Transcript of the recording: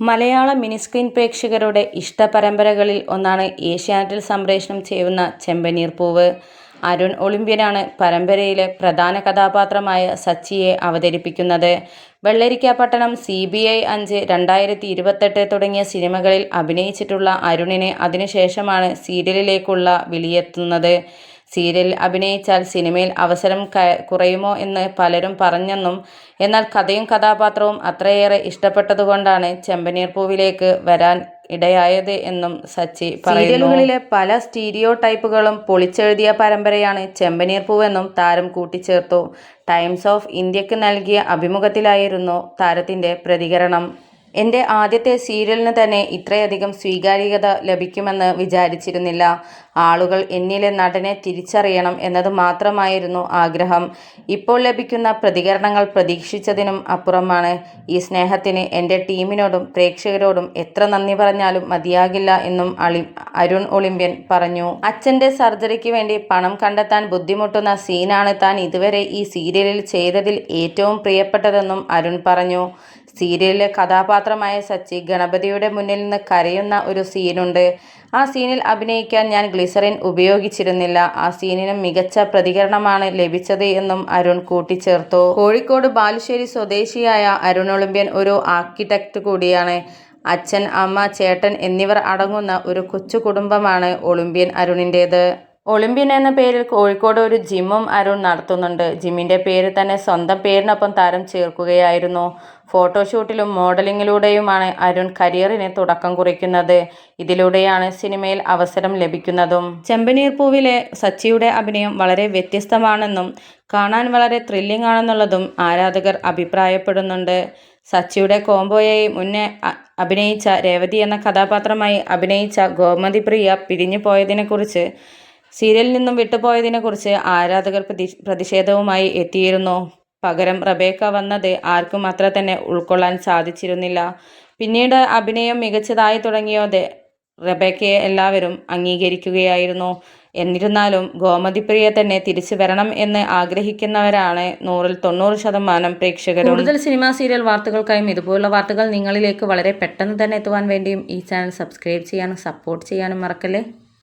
മലയാള mini screen പ്രേക്ഷകരുടെ ഇഷ്ട പരമ്പരകളിൽ ഒന്നാണ് ഏഷ്യാനെറ്റിൽ സംപ്രേഷണം ചെയ്യുന്ന ചെമ്പനീർ പൂവ്. അരുൺ ഒളിമ്പ്യനാണ് പരമ്പരയിലെ പ്രധാന കഥാപാത്രമായ സച്ചിയെ അവതരിപ്പിക്കുന്നത്. വെള്ളരിക്കാപട്ടണം, സി. ബി. ഐ അഞ്ച്, രണ്ടായിരത്തി ഇരുപത്തെട്ട് തുടങ്ങിയ സിനിമകളിൽ അഭിനയിച്ചിട്ടുള്ള അരുണിനെ അതിനുശേഷമാണ് സീരിയലിലേക്കുള്ള വിളിയെത്തുന്നത്. സീരിയലിൽ അഭിനയിച്ചാൽ സിനിമയിൽ അവസരം കുറയുമോ എന്ന് പലരും പറഞ്ഞെന്നും എന്നാൽ കഥയും കഥാപാത്രവും അത്രയേറെ ഇഷ്ടപ്പെട്ടതുകൊണ്ടാണ് ചെമ്പനീർ പൂവിലേക്ക് വരാൻ ഇടയായത് എന്നും സച്ചി. സീരിയലുകളിലെ പല സ്റ്റീരിയോ ടൈപ്പുകളും പൊളിച്ചെഴുതിയ പരമ്പരയാണ് ചെമ്പനീർ പൂവെന്നും താരം കൂട്ടിച്ചേർത്തു. ടൈംസ് ഓഫ് ഇന്ത്യയ്ക്ക് നൽകിയ അഭിമുഖത്തിലായിരുന്നു താരത്തിന്റെ പ്രതികരണം. എന്റെ ആദ്യത്തെ സീരിയലിന് തന്നെ ഇത്രയധികം സ്വീകാര്യത ലഭിക്കുമെന്ന് വിചാരിച്ചിരുന്നില്ല. ആളുകൾ എന്നിലെ നടനെ തിരിച്ചറിയണം എന്നത് മാത്രമായിരുന്നു ആഗ്രഹം. ഇപ്പോൾ ലഭിക്കുന്ന പ്രതികരണങ്ങൾ പ്രതീക്ഷിച്ചതിനും അപ്പുറമാണ്. ഈ സ്നേഹത്തിന് എന്റെ ടീമിനോടും പ്രേക്ഷകരോടും എത്ര നന്ദി പറഞ്ഞാലും മതിയാകില്ല എന്നും അളി അരുൺ ഒളിമ്പ്യൻ പറഞ്ഞു. അച്ഛന്റെ സർജറിക്ക് വേണ്ടി പണം കണ്ടെത്താൻ ബുദ്ധിമുട്ടുന്ന സീനാണ് താൻ ഇതുവരെ ഈ സീരിയലിൽ ചെയ്തതിൽ ഏറ്റവും പ്രിയപ്പെട്ടതെന്നും അരുൺ പറഞ്ഞു. സീരിയലിലെ കഥാപാത്രമായ സച്ചി ഗണപതിയുടെ മുന്നിൽ നിന്ന് കരയുന്ന ഒരു സീനുണ്ട്. ആ സീനിൽ അഭിനയിക്കാൻ ഞാൻ ഗ്ലിസറിൻ ഉപയോഗിച്ചിരുന്നില്ല. ആ സീനിന് മികച്ച പ്രതികരണമാണ് ലഭിച്ചത് എന്നും അരുൺ കൂട്ടിച്ചേർത്തു. കോഴിക്കോട് ബാലുശ്ശേരി സ്വദേശിയായ അരുൺ ഒളിമ്പ്യൻ ഒരു ആർക്കിടെക്ട് കൂടിയാണ്. അച്ഛൻ, അമ്മ, ചേട്ടൻ എന്നിവർ അടങ്ങുന്ന ഒരു കൊച്ചു കുടുംബമാണ് ഒളിമ്പ്യൻ അരുണിന്റേത്. ഒളിമ്പ്യൻ എന്ന പേരിൽ കോഴിക്കോട് ഒരു ജിമ്മും അരുൺ നടത്തുന്നുണ്ട്. ജിമ്മിന്റെ പേര് തന്നെ സ്വന്തം പേരിനൊപ്പം താരം ചേർക്കുകയായിരുന്നു. ഫോട്ടോഷൂട്ടിലും മോഡലിങ്ങിലൂടെയുമാണ് അരുൺ കരിയറിന് തുടക്കം കുറിക്കുന്നത്. ഇതിലൂടെയാണ് സിനിമയിൽ അവസരം ലഭിക്കുന്നതും. ചെമ്പനീർ പൂവിലെ സച്ചിയുടെ അഭിനയം വളരെ വ്യത്യസ്തമാണെന്നും കാണാൻ വളരെ ത്രില്ലിംഗ് ആണെന്നുള്ളതും ആരാധകർ അഭിപ്രായപ്പെടുന്നുണ്ട്. സച്ചിയുടെ കോംബോയായി മുന്നേ അഭിനയിച്ച രേവതി എന്ന കഥാപാത്രമായി അഭിനയിച്ച ഗോമതി പ്രിയ പിരിഞ്ഞു പോയതിനെക്കുറിച്ച് സീരിയലിൽ നിന്നും വിട്ടുപോയതിനെക്കുറിച്ച് ആരാധകർ പ്രതി പ്രതിഷേധവുമായി എത്തിയിരുന്നു. പകരം റബേക്ക വന്നത് ആർക്കും അത്ര തന്നെ ഉൾക്കൊള്ളാൻ സാധിച്ചിരുന്നില്ല. പിന്നീട് അഭിനയം മികച്ചതായി തുടങ്ങിയതോടെ റബേക്കയെ എല്ലാവരും അംഗീകരിക്കുകയായിരുന്നു. എന്നിരുന്നാലും ഗോമതിപ്രിയ തന്നെ തിരിച്ചു വരണം എന്ന് ആഗ്രഹിക്കുന്നവരാണ് നൂറിൽ തൊണ്ണൂറ് ശതമാനം പ്രേക്ഷകരും. കൂടുതൽ സിനിമാ, സീരിയൽ വാർത്തകൾക്കായും ഇതുപോലുള്ള വാർത്തകൾ നിങ്ങളിലേക്ക് വളരെ പെട്ടെന്ന് തന്നെ എത്തുവാൻ വേണ്ടിയും ഈ ചാനൽ സബ്സ്ക്രൈബ് ചെയ്യാനും സപ്പോർട്ട് ചെയ്യാനും മറക്കല്ലേ.